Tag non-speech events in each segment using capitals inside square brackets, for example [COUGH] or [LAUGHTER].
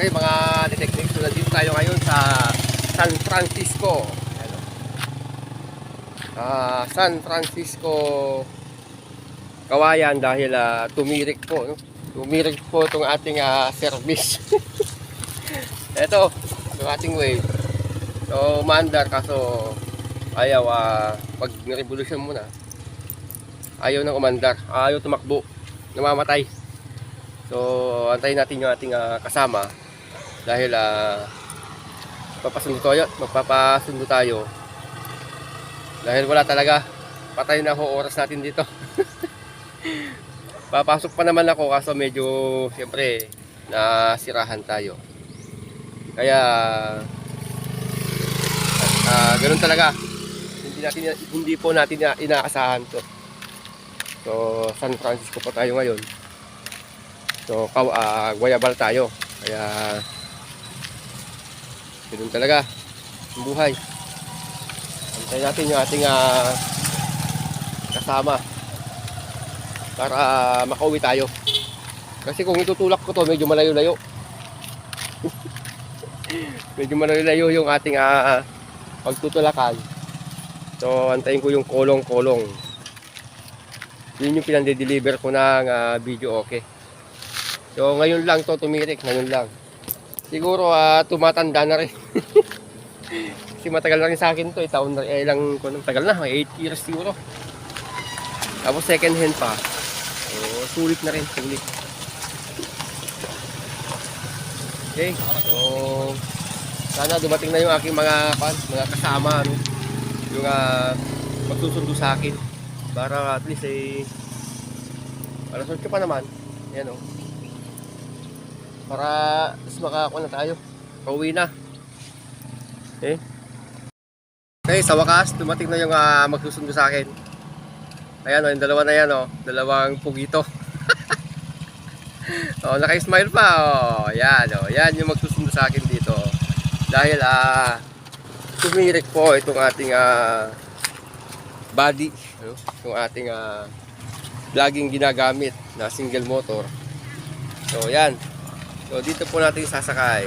Okay, mga detectives, so nandito tayo ngayon sa San Francisco. Ayan, oh. Ah, San Francisco Kawayan dahil ah, tumirik po, no? Tumirik po itong ating ah, service. [LAUGHS] Ito, yung ating wave. So, maandar kaso ayaw ah, pag revolution muna. Ayaw nang umandar, ayaw tumakbo, namamatay. So, antayin natin yung ating ah, kasama dahil ah papasundo tayo, magpapasundo tayo. Dahil wala talaga, patay na ho oras natin dito. [LAUGHS] Papasok pa naman ako kaso medyo siyempre nasirahan tayo. Kaya ah ganun talaga. Hindi natin hindi po natin ina- inaasahan to. So San Francisco pa tayo ngayon. So ah, Guayabal tayo. Kaya ganun talaga ang buhay. Antayin natin yung ating ah, kasama para makauwi tayo. Kasi kung itutulak ko to, medyo malayo-layo. [LAUGHS] medyo malayo-layo yung ating ah, pagtutulakan. So, antayin ko yung kolong-kolong. Yun yung pinande-deliver ko ng ah, video okay. So, ngayon lang to tumirik, ngayon lang. Siguro ah, tumatanda na rin. [LAUGHS] Kasi matagal na rin sa akin to, eh, taon na eh, ilang kung tagal na, 8 years siguro. Tapos second hand pa. So, sulit na rin, sulit. Okay, so sana dumating na yung aking mga mga kasama ano, yung uh, magsusundo sa akin para at least eh alas 8 pa naman. Yan oh. Para mas makakuha na tayo. Pauwi na. Okay. Okay, sa wakas, dumating na yung ah, magsusundo sa akin. Ayan o, yung dalawa na yan o. Dalawang pugito. [LAUGHS] oh, naka-smile pa o. Yan o. Yan yung magsusundo sa akin dito. Dahil ah tumirik po itong ating ah body. Ano? Itong ating ah laging ginagamit na single motor. So, yan. So, dito po natin sasakay.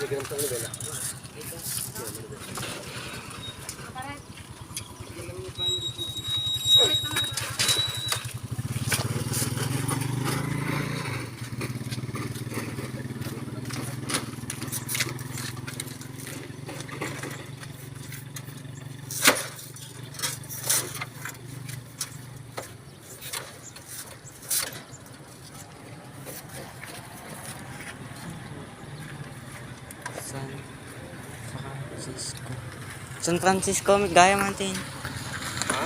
Okay. San Francisco. San Francisco, gaya natin. Ha?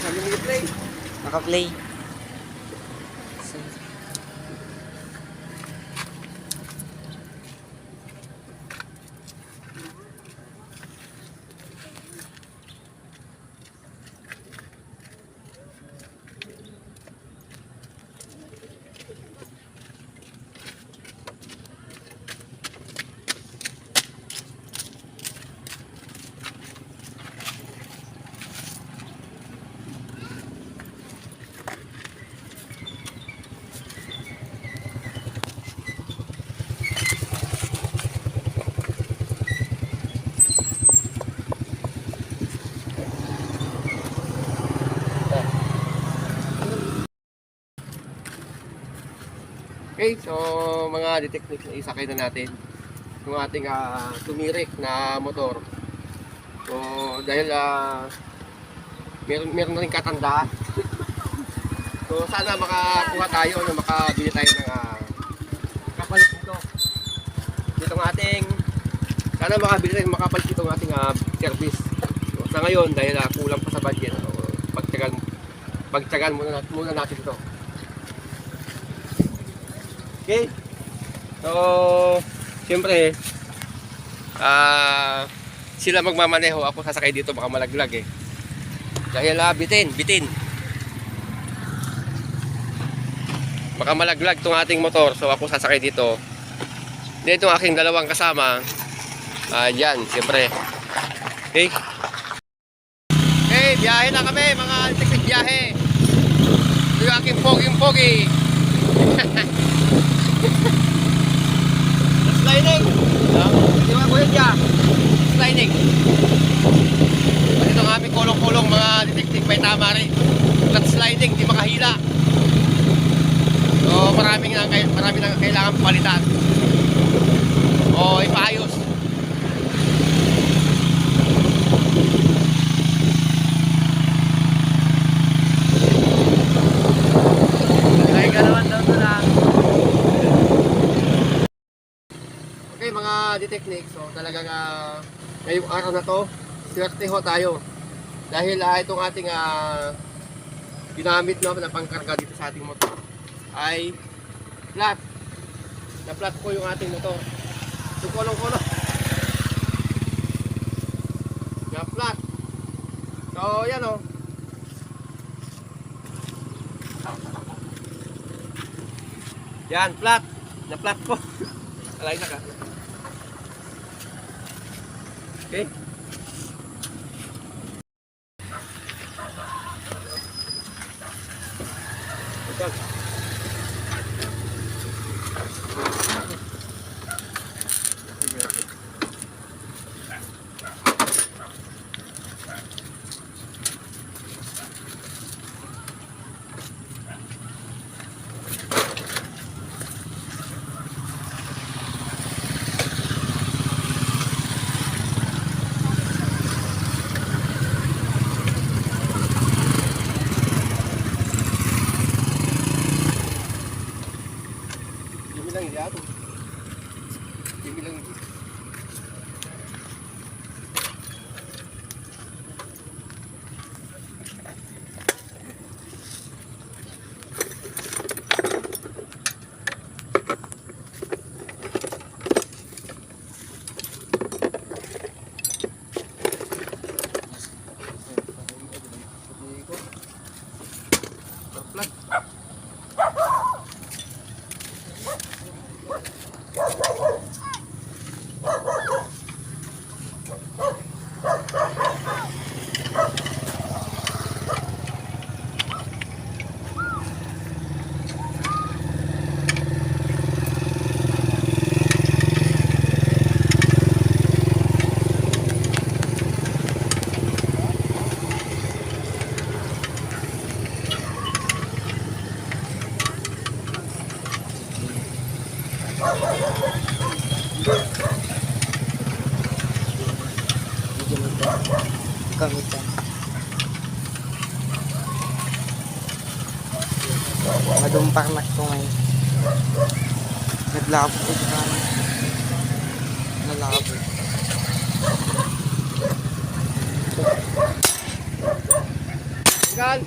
Sabi mo play. Naka-play. San... Okay, so mga detectives, isakay na natin yung ating ah, tumirik na motor. So, dahil ah, meron, meron na rin katanda. [LAUGHS] so, sana makakuha tayo, no, makabili tayo ng uh, kapalit nito. Dito ang ating, sana makabili tayo makapalit dito ang ating ah, service. So, sa ngayon, dahil ah, kulang pa sa budget, so, pagtyagan, pagtyagan muna, muna natin ito. Okay. So, siyempre, ah, sila magmamaneho, ako sasakay dito baka malaglag eh. Dahil ah, bitin, bitin. baka malaglag tong ating motor. So ako sasakay dito. Dito ang aking dalawang kasama. Ah, yan, siyempre. Okay. Okay, biyahe na kami, mga tiktik biyahe. Ito yung aking poging-pogi. [LAUGHS] Sliding. Di ba kuya siya? Sliding. At ito ang aming kulong-kulong mga detective may tama rin. Flat sliding, di makahila. So maraming na, marami na kailangan palitan. O ipaayos. Okay mga detective, so talagang uh, ngayong araw na to, swerte ho tayo. Dahil uh, itong ating ah, ginamit no, na pangkarga dito sa ating motor ay flat. Na flat po yung ating motor. So kulong-kulong. Na flat. So yan o. Yan, flat. Na flat po. [LAUGHS] Alay na ka. Okay. Dibilang. Gamitan. Madumpar na ito ngayon. Naglabo ko sa kanan. Nalabo. Tinggal.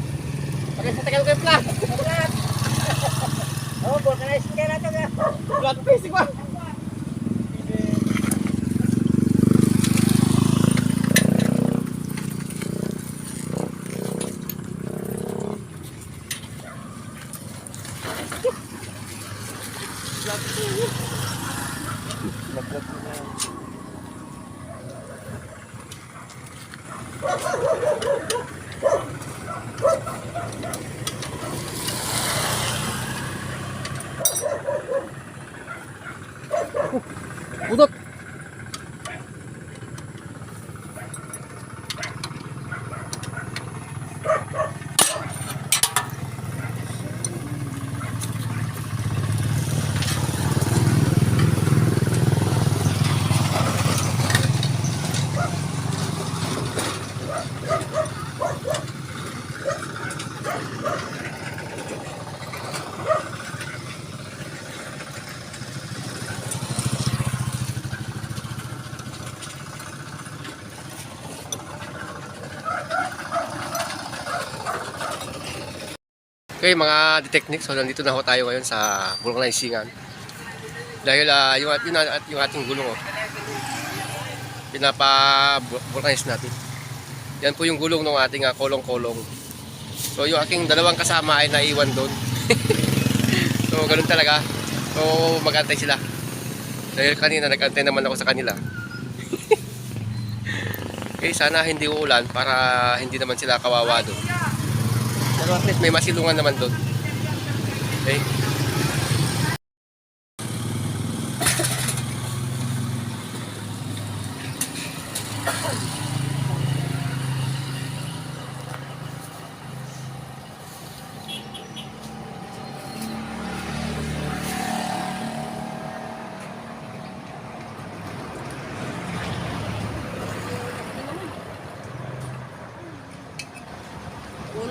Pakai sa tagal ko yung flat. Flat. [LAUGHS] Oh, vulcanize ka na ito ka. Flat basic ba? Ganda po na. Okay mga detective, so nandito na ho tayo ngayon sa Bulong Laisingan. Dahil uh, yung, yung, yung ating gulong oh, pinapa-vulcanize natin. Yan po yung gulong ng ating ah, kolong-kolong. Uh, so yung aking dalawang kasama ay naiwan doon. [LAUGHS] so ganun talaga. So magantay sila. Dahil kanina nagantay naman ako sa kanila. okay, [LAUGHS] eh, sana hindi uulan para hindi naman sila kawawa doon. Pero at least may masilungan naman doon. Okay?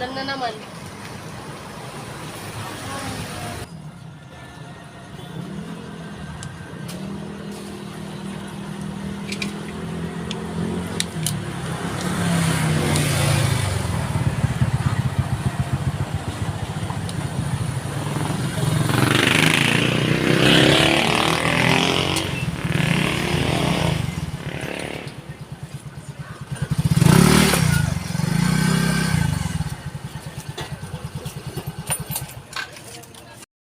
मनना ना मन